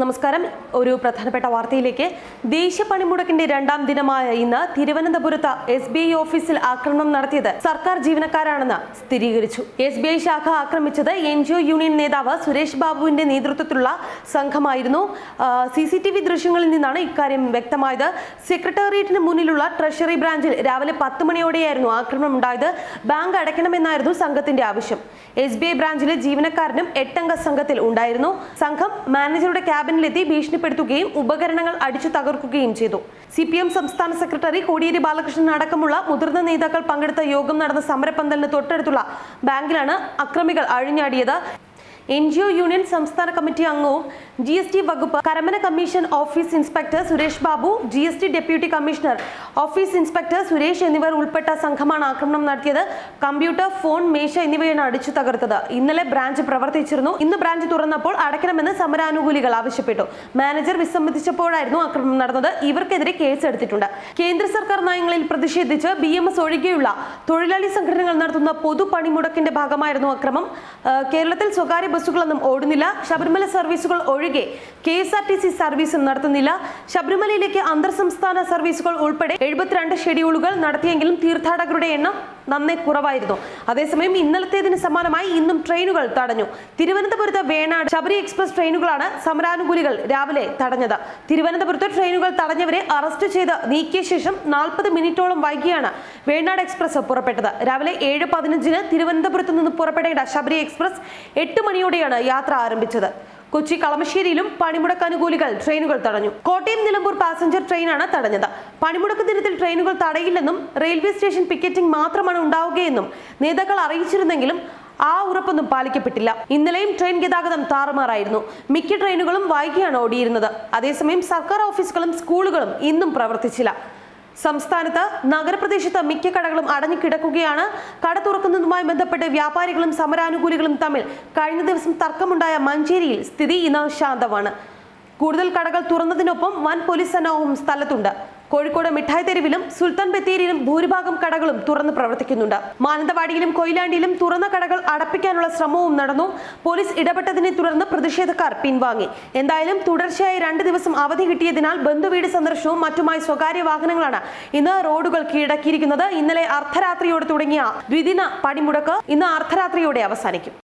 നമസ്കാരം. ഒരു പ്രധാനപ്പെട്ട വാർത്തയിലേക്ക്. ദേശീയ പണിമുടക്കിന്റെ രണ്ടാം ദിനമായ ഇന്ന് തിരുവനന്തപുരത്ത് എസ് ബി ഐ ഓഫീസിൽ ആക്രമണം നടത്തിയത് സർക്കാർ ജീവനക്കാരാണെന്ന് സ്ഥിരീകരിച്ചു. എസ് ബി ഐ ശാഖ ആക്രമിച്ചത് എൻ ജി ഒ യൂണിയൻ നേതാവ് സുരേഷ് ബാബുവിന്റെ നേതൃത്വത്തിലുള്ള സംഘമായിരുന്നു. സി സി ടി വി ദൃശ്യങ്ങളിൽ നിന്നാണ് ഇക്കാര്യം വ്യക്തമായത്. സെക്രട്ടേറിയറ്റിന് മുന്നിലുള്ള ട്രഷറി ബ്രാഞ്ചിൽ രാവിലെ പത്ത് മണിയോടെയായിരുന്നു ആക്രമണം ഉണ്ടായത്. ബാങ്ക് അടയ്ക്കണമെന്നായിരുന്നു സംഘത്തിന്റെ ആവശ്യം. എസ് ബി ഐ ബ്രാഞ്ചിലെ ജീവനക്കാരനും എട്ടംഗ സംഘത്തിൽ ഉണ്ടായിരുന്നു. സംഘം മാനേജറുടെ ക്യാബിനിലെത്തി ഭീഷണിപ്പെടുത്തുകയും ഉപകരണങ്ങൾ അടിച്ചു തകർക്കുകയും ചെയ്തു. സി സംസ്ഥാന സെക്രട്ടറി കോടിയേരി ബാലകൃഷ്ണൻ അടക്കമുള്ള മുതിർന്ന നേതാക്കൾ പങ്കെടുത്ത യോഗം നടന്ന സമരപ്പന്തലിന് തൊട്ടടുത്തുള്ള ബാങ്കിലാണ് അക്രമികൾ അഴിഞ്ഞാടിയത്. എൻ ജി ഒ യൂണിയൻ സംസ്ഥാന കമ്മിറ്റി അംഗവും ജി എസ് ടി വകുപ്പ് Karamana commission office inspector Suresh Babu G S T deputy commissioner office inspector Suresh എന്നിവർ ഉൾപ്പെട്ട സംഘമാണ് ആക്രമണം നടത്തിയത്. കമ്പ്യൂട്ടർ ഫോൺ മേശ എന്നിവയാണ് അടിച്ചു തകർത്തത്. ഇന്നലെ ബ്രാഞ്ച് പ്രവർത്തിച്ചിരുന്നു. ഇന്ന് ബ്രാഞ്ച് തുറന്നപ്പോൾ അടയ്ക്കണമെന്ന് സമരാനുകൂലികൾ ആവശ്യപ്പെട്ടു. മാനേജർ വിസമ്മതിച്ചപ്പോഴായിരുന്നു ആക്രമണം നടന്നത്. ഇവർക്കെതിരെ കേസെടുത്തിട്ടുണ്ട് കേന്ദ്ര സർക്കാർ നയങ്ങളിൽ പ്രതിഷേധിച്ച് ബി എം എസ് ഒഴികെയുള്ള തൊഴിലാളി സംഘടനകൾ നടത്തുന്ന പൊതു പണിമുടക്കിന്റെ ഭാഗമായിരുന്നു അക്രമം കേരളത്തിൽ സ്വകാര്യ ബസ്സുകളൊന്നും ഓടുന്നില്ല. ശബരിമല സർവീസുകൾ ഒഴികെ K S R T C സർവീസും നടത്തുന്നില്ല. ശബരിമലയിലേക്ക് അന്തർ സംസ്ഥാന സർവീസുകൾ ഉൾപ്പെടെ എഴുപത്തിരണ്ട് ഷെഡ്യൂളുകൾ നടത്തിയെങ്കിലും തീർത്ഥാടകരുടെ എണ്ണം നന്നേ കുറവായിരുന്നു. അതേസമയം ഇന്നലത്തേതിന് സമാനമായി ഇന്നും ട്രെയിനുകൾ തടഞ്ഞു. തിരുവനന്തപുരത്ത് വേണാട് ശബരി എക്സ്പ്രസ് ട്രെയിനുകളാണ് സമരാനുകൂലികൾ രാവിലെ തടഞ്ഞത്. തിരുവനന്തപുരത്ത് ട്രെയിനുകൾ തടഞ്ഞവരെ അറസ്റ്റ് ചെയ്ത് നീക്കിയ ശേഷം നാൽപ്പത് മിനിറ്റോളം വൈകിയാണ് വേണാട് എക്സ്പ്രസ് പുറപ്പെട്ടത്. രാവിലെ ഏഴ് പതിനഞ്ചിന് തിരുവനന്തപുരത്ത് നിന്ന് പുറപ്പെടേണ്ട ശബരി എക്സ്പ്രസ് എട്ട് മണിയോടെയാണ് യാത്ര ആരംഭിച്ചത്. കൊച്ചി കളമശ്ശേരിയിലും പണിമുടക്ക് അനുകൂലികൾ ട്രെയിനുകൾ തടഞ്ഞു. കോട്ടയം നിലമ്പൂർ പാസഞ്ചർ ട്രെയിനാണ് തടഞ്ഞത്. പണിമുടക്ക് ദിനത്തിൽ ട്രെയിനുകൾ തടയില്ലെന്നും റെയിൽവേ സ്റ്റേഷൻ പിക്കറ്റിംഗ് മാത്രമാണ് ഉണ്ടാവുകയെന്നും നേതാക്കൾ അറിയിച്ചിരുന്നെങ്കിലും ആ ഉറപ്പൊന്നും പാലിക്കപ്പെട്ടില്ല. ഇന്നലെയും ട്രെയിൻ ഗതാഗതം താറുമാറായിരുന്നു. മിക്ക ട്രെയിനുകളും വൈകിയാണ് ഓടിയിരുന്നത്. അതേസമയം സർക്കാർ ഓഫീസുകളും സ്കൂളുകളും ഇന്നും പ്രവർത്തിച്ചില്ല. സംസ്ഥാനത്ത് നഗരപ്രദേശത്ത് മിക്ക കടകളും അടഞ്ഞു കിടക്കുകയാണ്. കട തുറക്കുന്നതുമായി ബന്ധപ്പെട്ട് വ്യാപാരികളും സമരാനുകൂലികളും തമ്മിൽ കഴിഞ്ഞ ദിവസം തർക്കമുണ്ടായ മഞ്ചേരിയിൽ സ്ഥിതി ഇന്ന് ശാന്തമാണ്. കൂടുതൽ കടകൾ തുറന്നതിനൊപ്പം വൻ പോലീസ് സന്നാഹവും സ്ഥലത്തുണ്ട്. കോഴിക്കോട് മിഠായി തെരുവിലും സുൽത്താൻ ബത്തേരിയിലും ഭൂരിഭാഗം കടകളും തുറന്ന് പ്രവർത്തിക്കുന്നുണ്ട്. മാനന്തവാടിയിലും കൊയിലാണ്ടിയിലും തുറന്ന കടകൾ അടപ്പിക്കാനുള്ള ശ്രമവും നടന്നു. പോലീസ് ഇടപെട്ടതിനെ തുടർന്ന് പ്രതിഷേധക്കാർ പിൻവാങ്ങി. എന്തായാലും തുടർച്ചയായി രണ്ട് ദിവസം അവധി കിട്ടിയതിനാൽ ബന്ധുവീട് സന്ദർശനവും മറ്റുമായി സ്വകാര്യ വാഹനങ്ങളാണ് ഇന്ന് റോഡുകൾ കീഴടക്കിയിരിക്കുന്നത്. ഇന്നലെ അർദ്ധരാത്രിയോടെ തുടങ്ങിയ ദ്വിദിന പണിമുടക്ക് ഇന്ന് അർദ്ധരാത്രിയോടെ അവസാനിക്കും.